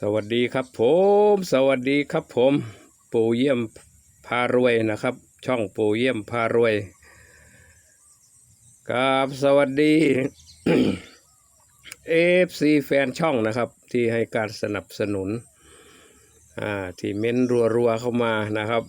สวัสดีครับผม สวัสดีครับผม ปู่เยี่ยมพารวยนะครับ ช่องปู่เยี่ยมพารวยกับสวัสดีเอฟซีแฟนช่องนะครับ ที่ให้การสนับสนุนอ่าที่เม้นรัวๆเข้ามานะครับ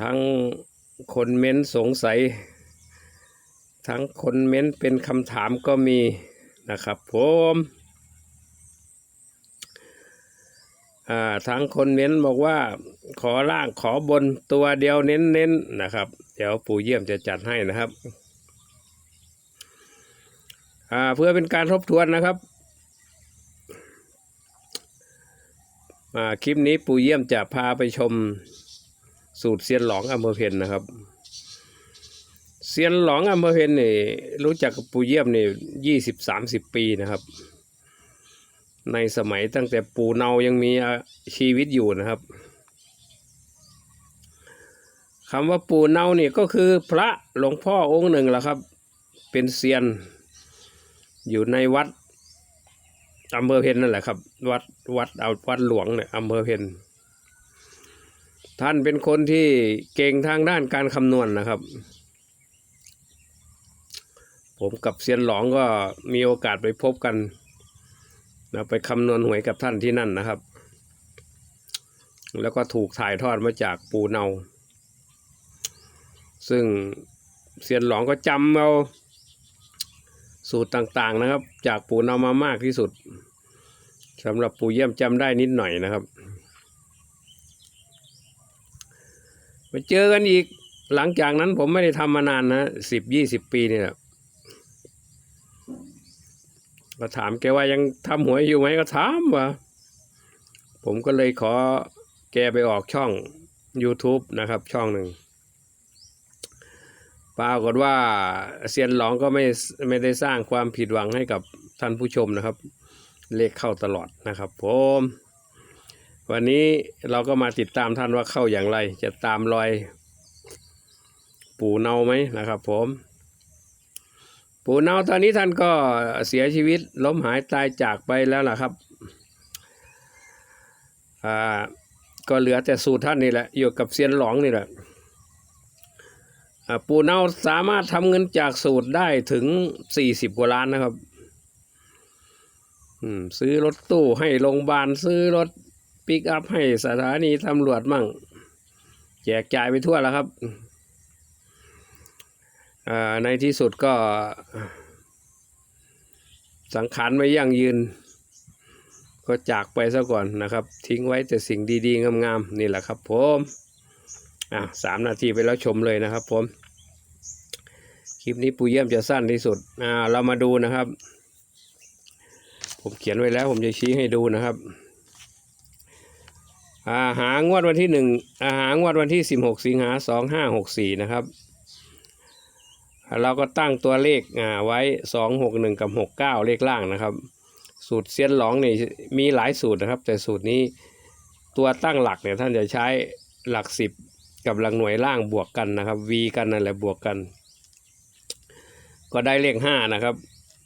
ทั้งคนเม้นสงสัย ทั้งคนเม้นเป็นคำถามก็มีนะครับผม อ่าทั้งคนเน้นบอกว่าขอล่างขอบนตัวเดียวเน้นๆนนะครับ เดี๋ยวปู่เยี่ยมจะจัดให้นะครับอ่าเพื่อเป็นการทบทวนนะครับอ่าคลิปนี้ปู่เยี่ยมจะพาไปชมสูตรเซียนหลองอำเภอเพนนะครับเซียนหลองอำเภอเพนนี่รู้จักกับปู่เยี่ยมนี่ยี่สิบสามสิบปีนะครับ ในสมัยตั้งแต่ปู่เนายังมีชีวิตอยู่นะครับคำว่าปู่เนาเนี่ยก็คือพระหลวงพ่อองค์หนึ่งแหละครับ เป็นเซียน อยู่ในวัดอำเภอเพนนั่นแหละครับ วัดวัดเอาวัดหลวงเนี่ยอำเภอเพนท่านเป็นคนที่เก่งทางด้านการคำนวณนะครับ ผมกับเซียนหลองก็มีโอกาสไปพบกัน นะไปคำนวณหวยกับท่านที่นั่นนะครับ แล้วก็ถูกถ่ายทอดมาจากปูเนา ซึ่งเซียนหลองก็จำเอาสูตรต่างๆนะครับ จากปูเนามามากที่สุดสำหรับปูเยี่ยมจำได้นิดหน่อยนะครับมาเจอกันอีกหลังจากนั้นผมไม่ได้ทำมานานนะสิบยี่สิบปีนี่แหละ ก็ถามแกว่ายังทำหวยอยู่ไหมก็ถามว่าผมก็เลยขอแกไปออกช่อง YouTube นะครับ ช่องหนึ่งปรากฏว่าเซียนหลองก็ไม่ไม่ได้สร้างความผิดหวังให้กับท่านผู้ชมนะครับ เลขเข้าตลอดนะครับผมวันนี้เราก็มาติดตามท่านว่าเข้าอย่างไร จะตามรอย ปู่เนาไหมนะครับผม ปู่เนาตอนนี้ท่านก็เสียชีวิตล้มหายตายจากไปแล้วล่ะครับอ่าก็เหลือแต่สูตรท่านนี่แหละอยู่กับเซียนหลองนี่แหละอ่าปู่เนาสามารถทำเงินจากสูตรได้ถึงสี่สิบกว่าล้านนะครับอืมซื้อรถตู้ให้โรงพยาบาลซื้อรถปิกอัพให้สถานีตำรวจมั่ง แจกจ่ายไปทั่วแล้วครับ ในที่สุดก็สังขารไม่ยั่งยืน ก็จากไปซะก่อนนะครับ ทิ้งไว้แต่สิ่งดีๆ งามๆ นี่แหละครับผมอะสามนาทีไปแล้วชมเลยนะครับผม คลิปนี้ปูเยี่ยมจะสั้นที่สุดอ่าเรามาดูนะครับ ผมเขียนไว้แล้วผมจะชี้ให้ดูนะครับอ่าหางวดวันที่หนึ่งอาหางวดวันที่สิบหกสิงหาสองห้าหกสี่นะครับ เราก็ตั้งตัวเลขอ่าไว้ 261 กับ 69 เลขล่างนะครับ สูตรเซียนหลองนี่มีหลายสูตรนะครับ แต่สูตรนี้ตัวตั้งหลักเนี่ยท่านจะใช้หลัก 10 กับหลักหน่วยล่างบวกกันนะครับ v กันนั่นแหละบวกกัน ก็ได้เลข 5 นะครับ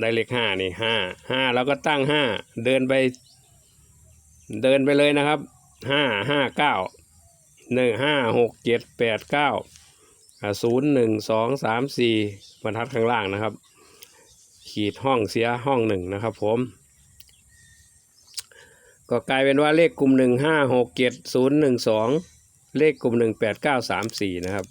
ได้เลข 5 นี่ 5 5 แล้วก็ตั้ง 5 เดินไปเดินไปเลยนะครับ 5 5 9 1 5 6 7 8 9 ศูนย์หนึ่งสองสามสี่บรรทัดข้างล่างนะครับ ขีดห้องเสียห้องหนึ่งนะครับผม ก็กลายเป็นว่าเลขกลุ่มหนึ่งห้าหกเจ็ดศูนย์หนึ่งสองเลขกลุ่มหนึ่งแปดเก้าสามสี่นะครับ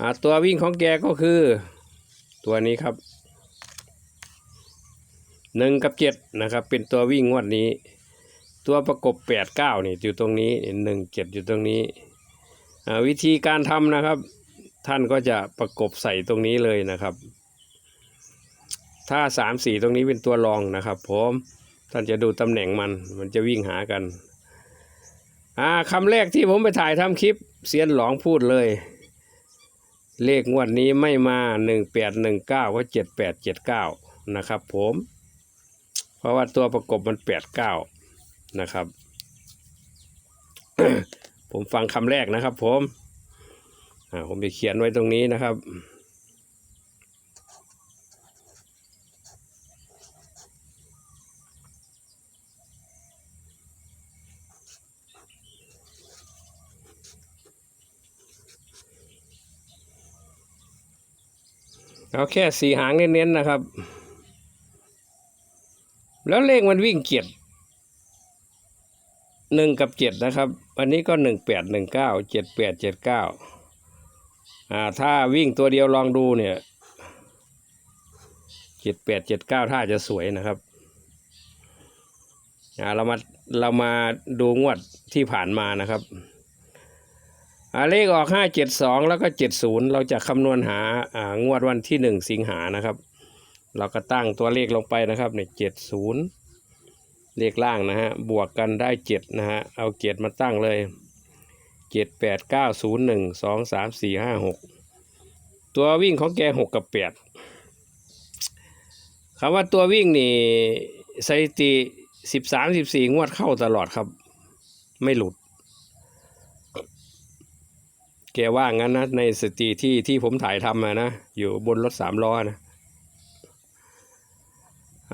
อ่าตัววิ่งของแกก็คือ ตัวนี้ครับหนึ่งกับเจ็ดนะครับ เป็นตัววิ่งงวดนี้ ตัวประกบแปดเก้านี่อยู่ตรงนี้หนึ่งเจ็ดอยู่ตรงนี้อ่าวิธีการทำนะครับ ท่านก็จะประกบใส่ตรงนี้เลยนะครับ ถ้าสามสี่ตรงนี้เป็นตัวรองนะครับผมท่านจะดูตำแหน่งมัน มันจะวิ่งหากัน อ่าคำแรกที่ผมไปถ่ายทำคลิปเซียนหลองพูดเลย เลขงวดนี้ไม่มาหนึ่งแปดหนึ่งเก้าก็เจ็ดแปดเจ็ดเก้านะครับผม เพราะว่าตัวประกบมันแปดเก้านะครับ ผมฟังคำแรกนะครับผม ผมจะเขียนไว้ตรงนี้นะครับ เอาแค่สี่หางเน้นๆนะครับ แล้วเลขมันวิ่งเกียดหนึ่งกับเจ็ดนะครับ อันนี้ก็หนึ่งแปดหนึ่งเก้าเจ็ดแปดเจ็ดเก้า อ่าถ้าวิ่งตัวเดียวลองดูเนี่ยเจ็ดแปดเจ็ดเก้าถ้าจะสวยนะครับอ่าเรามาเรามาดูงวดที่ผ่านมานะครับอ่าเลขออกห้าเจ็ดสองแล้วก็เจ็ดศูนย์เราจะคำนวณหาอ่างวดวันที่หนึ่งสิงหานะครับ เราก็ตั้งตัวเลขลงไปนะครับเนี่ยเจ็ดศูนย์เลขล่างนะฮะบวกกันได้เจ็ดนะฮะเอาเจ็ดมาตั้งเลย เจ็ดแปดเก้าศูนย์หนึ่งสองสามสี่ห้าหกตัววิ่งของแกหกกับแปดคำว่าตัววิ่งนี่สถิติสิบสามสิบสี่งวดเข้าตลอดครับ ไม่หลุด แกว่างั้นนะ ในสติที่ที่ผมถ่ายทำนะ อยู่บนรถสามล้อนะ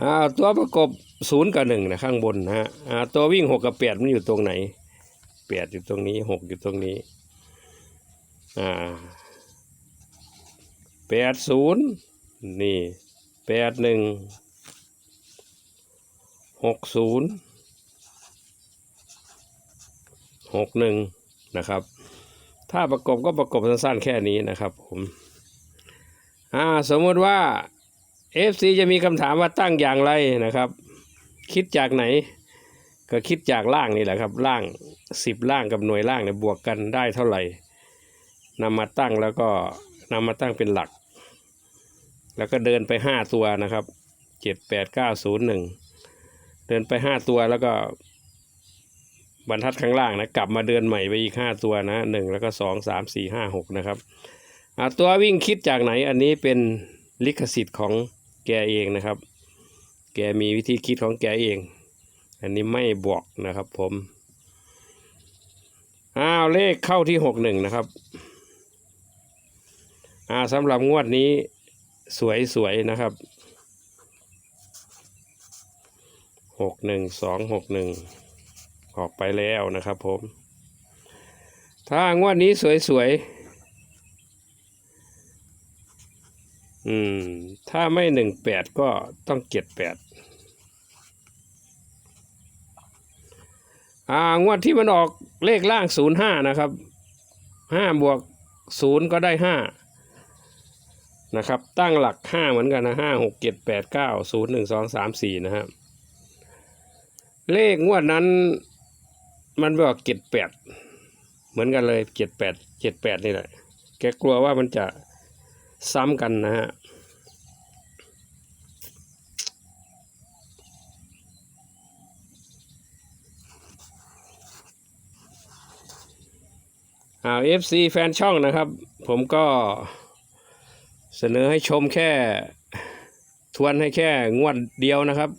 อตัวประกบศูนย์กับหนึ่งนะข้างบนนะฮะตัววิ่งหกกับแปดมันอยู่ตรงไหน แปดอยู่ตรงนี้หกอยู่ตรงนี้ อ่าแปดศูนย์นี่แปดหนึ่งหกศูนย์หกหนึ่งนะครับ ถ้าประกบก็ประกบสั้นๆแค่นี้นะครับผมอ่าสมมติว่า FC จะมีคำถามว่าตั้งอย่างไรนะครับ คิดจากไหน ก็คิดจากล่างนี่แหละครับล่างสิบล่างกับหน่วยล่างเนี่ยบวกกันได้เท่าไหร่นำมาตั้งแล้วก็นำมาตั้งเป็นหลัก แล้วก็เดินไปห้าตัวนะครับเจ็ดแปดเก้าศูนย์หนึ่งเดินไปห้าตัวแล้วก็ บรรทัดข้างล่างนะกลับมาเดินใหม่ไปอีกห้าตัวนะหนึ่งแล้วก็สองสามสี่ห้าหกนะครับตัววิ่งคิดจากไหนอันนี้เป็นลิขสิทธิ์ของแกเองนะครับ แกมีวิธีคิดของแกเอง อันนี้ไม่บอกนะครับผมอ้าวเลขเข้าที่หกหนึ่งนะครับอ่าสำหรับงวดนี้สวยๆนะครับหกหนึ่งสองหกหนึ่งออกไปแล้วนะครับผม ถ้างวดนี้สวยๆ อืม ถ้าไม่หนึ่งแปดก็ต้องเจ็ดแปด อ่างวดที่มันออกเลขล่างศูนย์ห้านะครับห้าบวกศูนย์ก็ได้ห้านะครับ ตั้งหลักห้าเหมือนกันนะห้าหกเจ็ดแปดเก้าศูนย์หนึ่งสองสามสี่นะครับเลขงวดนั้นมันบอกเจ็ดแปดเหมือนกันเลยเจ็ดแปดเจ็ดแปดนี่แหละแกกลัวว่ามันจะซ้ำกันนะฮะ อ่า FC แฟนช่องนะครับ ผมก็เสนอให้ชมแค่ ทวนให้แค่งวดเดียวนะครับ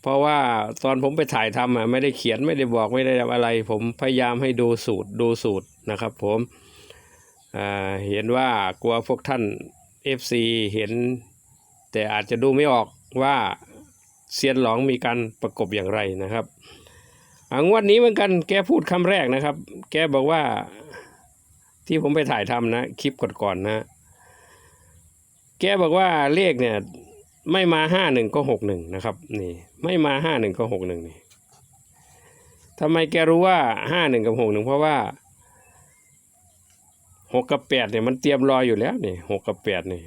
เพราะว่าตอนผมไปถ่ายทำอะไม่ได้เขียนไม่ได้บอกไม่ได้อะไร ผมพยายามให้ดูสูตรดูสูตรนะครับ ผมอ่าเห็นว่ากลัวพวกท่าน FC เห็น แต่อาจจะดูไม่ออกว่าเซียนหลองมีการประกบอย่างไรนะครับ งวดนี้เหมือนกันแกพูดคำแรกนะครับ แกบอกว่าที่ผมไปถ่ายทำนะ คลิปก่อนๆนะ แกบอกว่าเลขเนี่ย ไม่มาห้าหนึ่งก็หกหนึ่งนะครับ นี่ ไม่มาห้าหนึ่งก็หกหนึ่งนี่ทำไมแกรู้ว่าห้าหนึ่งกับหกหนึ่งเพราะว่าหกกับแปดเนี่ยมันเตรียมรออยู่แล้วนี่หกกับแปดนี่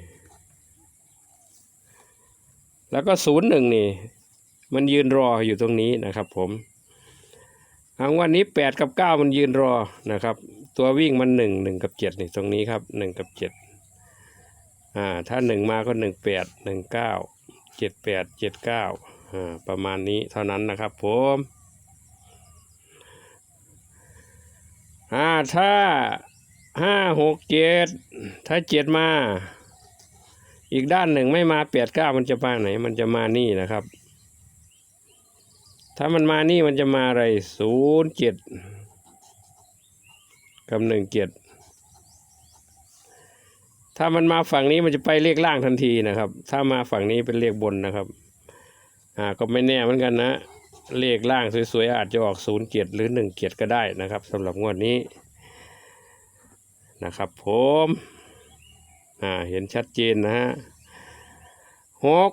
แล้วก็ศูนย์หนึ่งนี่ มันยืนรออยู่ตรงนี้นะครับผม ทางวันนี้แปดกับเก้ามันยืนรอนะครับ ตัววิ่งมันหนึ่งหนึ่งกับเจ็ดนี่ตรงนี้ครับหนึ่งกับเจ็ดอ่าถ้าหนึ่งมาก็หนึ่งแปดหนึ่งเก้าเจ็ดแปดเจ็ดเก้าอ่าประมาณนี้เท่านั้นนะครับผมอ่าถ้าห้าหกเจ็ดถ้าเจ็ดมา อีกด้านหนึ่งไม่มาแปดเก้ามันจะมาไหน มันจะมานี่นะครับ ถ้ามันมานี่มันจะมาอะไรศูนย์เจ็ดกับหนึ่งเจ็ดถ้ามันมาฝั่งนี้มันจะไปเลขล่างทันทีนะครับ ถ้ามาฝั่งนี้เป็นเลขบนนะครับ อ่าก็ไม่แน่เหมือนกันนะ เลขล่างสวยๆอาจจะออกศูนย์เจ็ดหรือหนึ่งเจ็ดก็ได้นะครับสำหรับงวดนี้นะครับผม อ่า เห็นชัดเจนนะฮะหก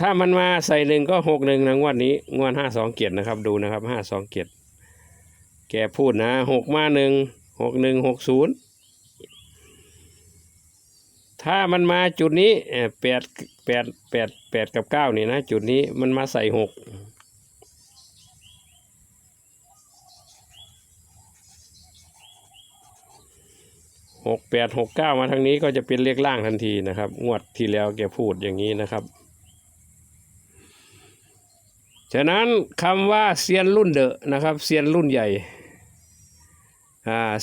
ถ้ามันมาใส่หนึ่งก็หกหนึ่งนะงวดนี้ งวดห้าสองเกียรตินะครับ ดูนะครับห้าสองเกียรติแกพูดนะหกมาหนึ่งหกหนึ่งหกศูนย์ถ้ามันมาจุดนี้แปดแปดแปดแปดกับเก้านี่นะ จุดนี้มันมาใส่หกหกแปดหกเก้ามาทางนี้ก็จะเป็นเลขล่างทันทีนะครับ งวดที่แล้วแกพูดอย่างนี้นะครับ ฉะนั้นคำว่าเซียนรุ่นเดอะนะครับเซียนรุ่นใหญ่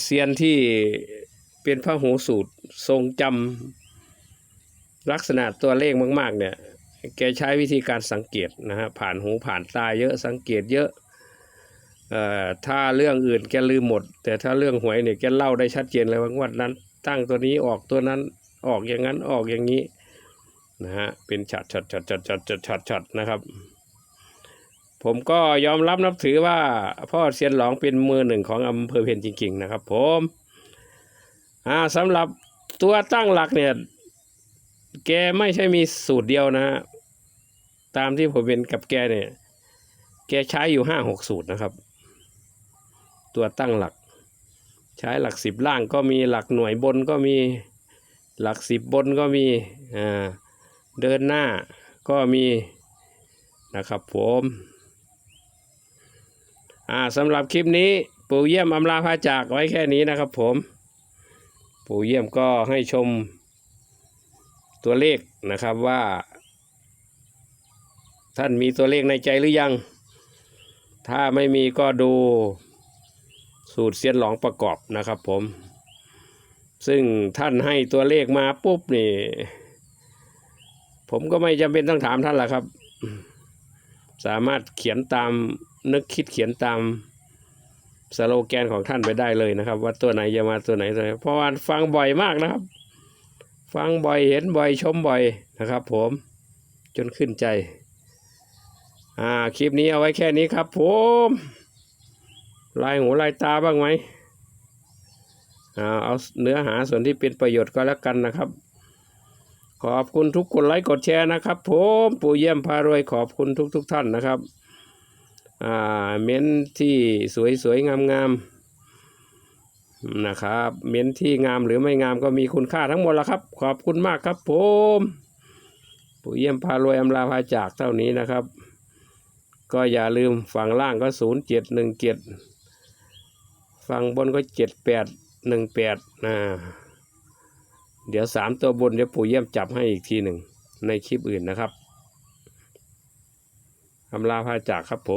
เซียนที่เป็นพระหูสูตรทรงจำลักษณะตัวเลขมาก ๆ เนี่ย แกใช้วิธีการสังเกตนะฮะผ่านหูผ่านตาเยอะสังเกตเยอะถ้าเรื่องอื่นแกลืมหมด แต่ถ้าเรื่องหวยเนี่ยแกเล่าได้ชัดเจนเลยว่างวดนั้น ตั้งตัวนี้ออกตัวนั้นออกอย่างนั้นออกอย่างนี้นะฮะเป็นฉัดฉัดฉัดฉัดฉัดฉัดฉัดนะครับ ผมก็ยอมรับนับถือว่าพ่อเซียนหลองเป็นมือหนึ่งของอำเภอเพนจริง ๆ นะครับ ผมอ่าสำหรับตัวตั้งหลักเนี่ย แกไม่ใช่มีสูตรเดียวนะฮะตามที่ผมเป็นกับแกเนี่ย แกใช้อยู่ห้าหกสูตรนะครับ ตัวตั้งหลัก ใช้หลักสิบล่างก็มีหลักหน่วยบนก็มีหลักสิบบนก็มีอ่าเดินหน้าก็มีนะครับผม อ่าสำหรับคลิปนี้ปู่เยี่ยมอำลาพาจากไว้แค่นี้นะครับผม ปู่เยี่ยมก็ให้ชมตัวเลขนะครับว่า ท่านมีตัวเลขในใจหรือยัง ถ้าไม่มีก็ดูสูตรเสียนหลองประกอบนะครับผม ซึ่งท่านให้ตัวเลขมาปุ๊บนี่ ผมก็ไม่จำเป็นต้องถามท่านละครับ สามารถเขียนตาม นึกคิดเขียนตามสโลแกนของท่านไปได้เลยนะครับ ว่าตัวไหนจะมาตัวไหนตัวไหนเพราะว่าฟังบ่อยมากนะครับ ฟังบ่อยเห็นบ่อยชมบ่อยนะครับ ผมจนขึ้นใจ อ่าคลิปนี้เอาไว้แค่นี้ครับผมลายหูลายตาบ้างไหมอ่าเอาเนื้อหาส่วนที่เป็นประโยชน์ก็แล้วกันนะครับ ขอบคุณทุกกดไลค์กดแชร์นะครับ ผมปู่เยี่ยมพารวยขอบคุณทุกทุกๆท่านนะครับ เม้นที่สวยสวยงามงามๆนะครับ เม้นที่งามหรือไม่งามก็มีคุณค่าทั้งหมดและครับ ขอบคุณมากครับผมปู่เยี่ยมพารวยอำลาพาจากเท่านี้นะครับ ก็อย่าลืมฝั่งล่างก็ศูนย์เจ็ดหนึ่งเจ็ดฝั่งบนก็เจ็ดแปดหนึ่งแปดนะเดี๋ยวสามตัวบนเดี๋ยวปู่เยี่ยมจับให้อีกทีหนึ่งในคลิปอื่นนะครับอำลาพาจากครับผม